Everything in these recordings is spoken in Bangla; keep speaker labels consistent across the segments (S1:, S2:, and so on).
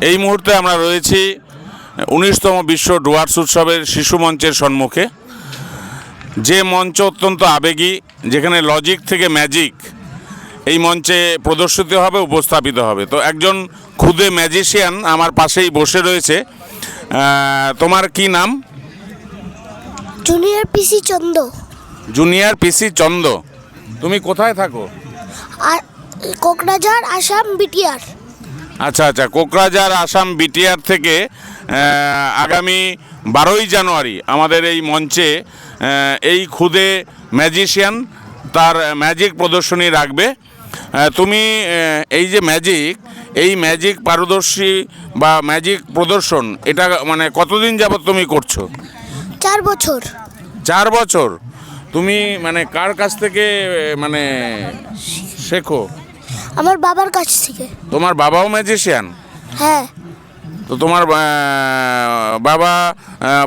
S1: এই মুহূর্তে আমরা রয়েছি উনিশতম বিশ্ব ডুয়ার্স উৎসবের শিশু মঞ্চের সম্মুখে। যে মঞ্চ অত্যন্ত আবেগী যেখানে লজিক থেকে ম্যাজিক এই মঞ্চে প্রদর্শিত হবে উপস্থাপিত হবে। তো একজন ক্ষুদে ম্যাজিশিয়ান আমার পাশেই বসে রয়েছে। তোমার কি নাম?
S2: Junior P C Chanda.
S1: Junior P C Chanda. তুমি কোথায় থাকো?
S2: আর কোকরাঝাড় আসাম বিটিআর।
S1: আচ্ছা আচ্ছা কোকরাঝাড় আসাম বিটিআর থেকে আগামী বারোই জানুয়ারি আমাদের এই মঞ্চে এই খুদে ম্যাজিশিয়ান তার ম্যাজিক প্রদর্শনী রাখবে। তুমি এই যে ম্যাজিক এই ম্যাজিক পারদর্শী বা ম্যাজিক প্রদর্শন এটা মানে কতদিন যাবত তুমি করছ?
S2: চার বছর।
S1: চার বছর? তুমি মানে কার কাছ থেকে মানে শেখো?
S2: আমার বাবার কাছ থেকে।
S1: তোমার বাবাও ম্যাজিশিয়ান
S2: হ্যাঁ।
S1: তো তোমার বাবা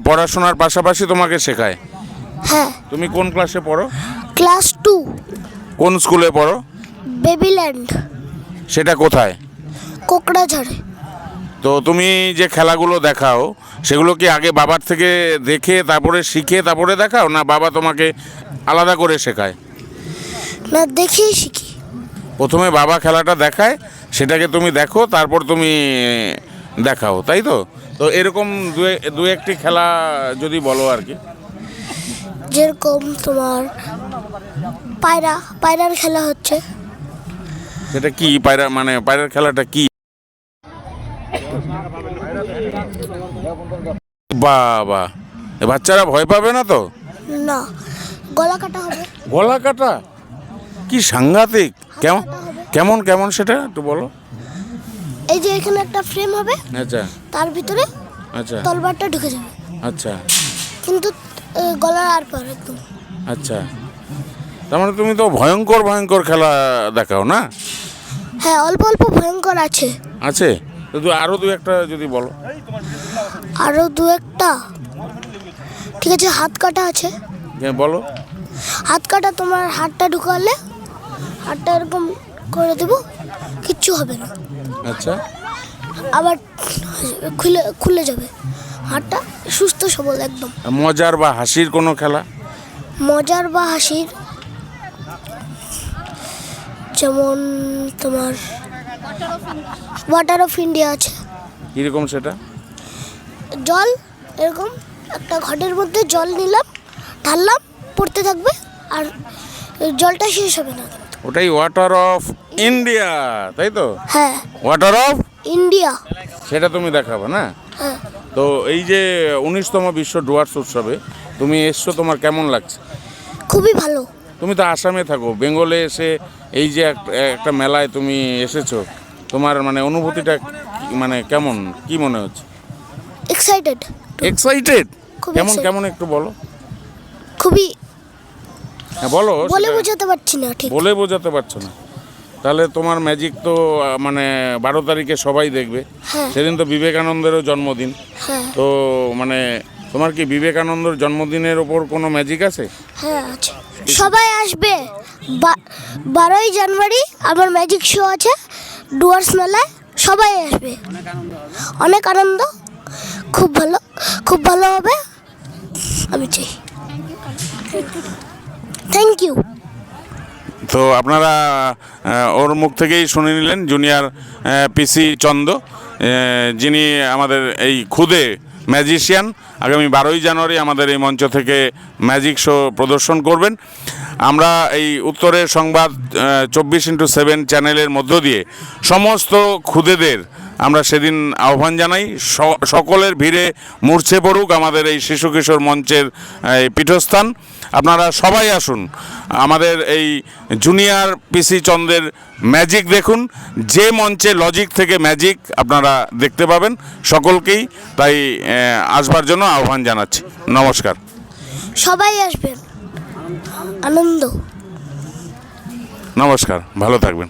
S1: পড়াশোনার পাশাপাশি তোমাকে শেখায়?
S2: হ্যাঁ।
S1: তুমি কোন ক্লাসে পড়ো?
S2: ক্লাস টু
S1: কোন স্কুলে পড়ো?
S2: বেবিল্যান্ড
S1: সেটা কোথায়?
S2: কোকরাঝাড়ে
S1: তো তুমি যে খেলাগুলো দেখাও সেগুলো কি আগে বাবার থেকে দেখে তারপরে শিখে তারপরে দেখাও? না বাবা তোমাকে আলাদা করে শেখায়?
S2: না দেখেই শিখি।
S1: প্রথমে বাবা খেলাটা দেখায় সেটাকে তুমি দেখো তারপর তুমি দেখাও তাই তো? তো এরকম দু একটি খেলা যদি বলো আর কি।
S2: যেরকম তোমার পায়রা পায়রার খেলা হচ্ছে।
S1: সেটা কি পায়রা মানে পায়রার খেলাটা কি? বাবা এ বাচ্চারা ভয় পাবে না তো?
S2: না গলা কাটা হবে।
S1: গলা কাটা? কি সাংঘাতিক। কেমন কেমন কেমন সেটা একটু বলো।
S2: এই যে এখানে একটা ফ্রেম হবে
S1: আচ্ছা।
S2: তার ভিতরে
S1: আচ্ছা।
S2: তলবারটা ঢুকে যাবে।
S1: আচ্ছা।
S2: কিন্তু গলার আর পার একদম।
S1: আচ্ছা। তার মানে তুমি তো ভয়ঙ্কর ভয়ঙ্কর খেলা দেখাও না?
S2: হ্যাঁ অল্প অল্প ভয়ঙ্কর আছে।
S1: আছে? তো দু- আরও দু একটা যদি বলো।
S2: আরও দু একটা? ঠিক আছে হাত কাটা আছে।
S1: হ্যাঁ, বলো।
S2: হাত কাটা তোমার হাতটা ঢুকালে হাতটা এরকম করে দেবো কিচ্ছু হবে না।
S1: আচ্ছা।
S2: আবার খুলে খুলে যাবে। হাতটা সুস্থ সবল একদম।
S1: মজার বা হাসির কোনো খেলা?
S2: মজার বা হাসির যেমন তোমার ওয়াটার অফ ইন্ডিয়া আছে।
S1: কীরকম সেটা?
S2: জল এরকম একটা ঘটের মধ্যে জল নিলাম ঢাললাম পড়তে থাকবে আর জলটা শেষ হবে না।
S1: ওটাই ওয়াটার অফ ইন্ডিয়া তাই তো?
S2: হ্যাঁ।
S1: ওয়াটার অফ
S2: ইন্ডিয়া
S1: সেটা তুমি দেখাবে না?
S2: হ্যাঁ।
S1: তো এই যে উনিশতম বিশ্ব ডুয়ার্স উৎসবে তুমি এসছো তোমার কেমন লাগছে?
S2: খুবই ভালো।
S1: তুমি তো আসামে থাকো বেঙ্গলে এসে এই যে এক- একটা মেলায় তুমি এসেছ তোমার মানে অনুভূতিটা মানে কেমন কি মনে হচ্ছে?
S2: এক্সাইটেড
S1: এক্সাইটেড কেমন কেমন একটু বলো।
S2: খুবই
S1: হ্যাঁ বলো
S2: বলে বোঝাতে পারছি না ঠিক।
S1: বলে বোঝাতে পারছ না। তাহলে তোমার ম্যাজিক তো মানে বারো তারিখে সবাই দেখবে।
S2: হ্যাঁ।
S1: সেদিন তো বিবেকানন্দেরও জন্মদিন।
S2: হ্যাঁ।
S1: তো মানে তোমার কি বিবেকানন্দর জন্মদিনের ওপর কোনো ম্যাজিক আছে?
S2: হ্যাঁ আছে। সবাই আসবে। বারোই জানুয়ারি আমার ম্যাজিক শো আছে ডুয়ার্স মেলায় সবাই আসবে। অনেক আনন্দ। খুব ভালো খুব ভালো হবে। আমি চাই। থ্যাংক ইউ
S1: তো আপনারা ওর মুখ থেকেই শুনে নিলেন জুনিয়র পিসি চন্দ যিনি আমাদের এই খুদে ম্যাজিশিয়ান। আগামী বারোই জানুয়ারি আমাদের এই মঞ্চ থেকে ম্যাজিক শো প্রদর্শন করবেন। আমরা এই উত্তরের সংবাদ চব্বিশ ইন্টু সেভেন চ্যানেলের মধ্য দিয়ে সমস্ত খুদেদের আমরা সেদিন আহ্বান জানাই স- সকলের ভিড়ে মূর্ছে পড়ুক আমাদের এই শিশু কিশোর মঞ্চের এই পীঠস্থান। আপনারা সবাই আসুন আমাদের এই জুনিয়র পিসি চন্দ্রের ম্যাজিক দেখুন যে মঞ্চে লজিক থেকে ম্যাজিক আপনারা দেখতে পাবেন সকলকেই তাই আসবার জন্য আহ্বান জানাচ্ছি। নমস্কার।
S2: সবাই আসবেন। আনন্দ।
S1: নমস্কার ভালো থাকবেন।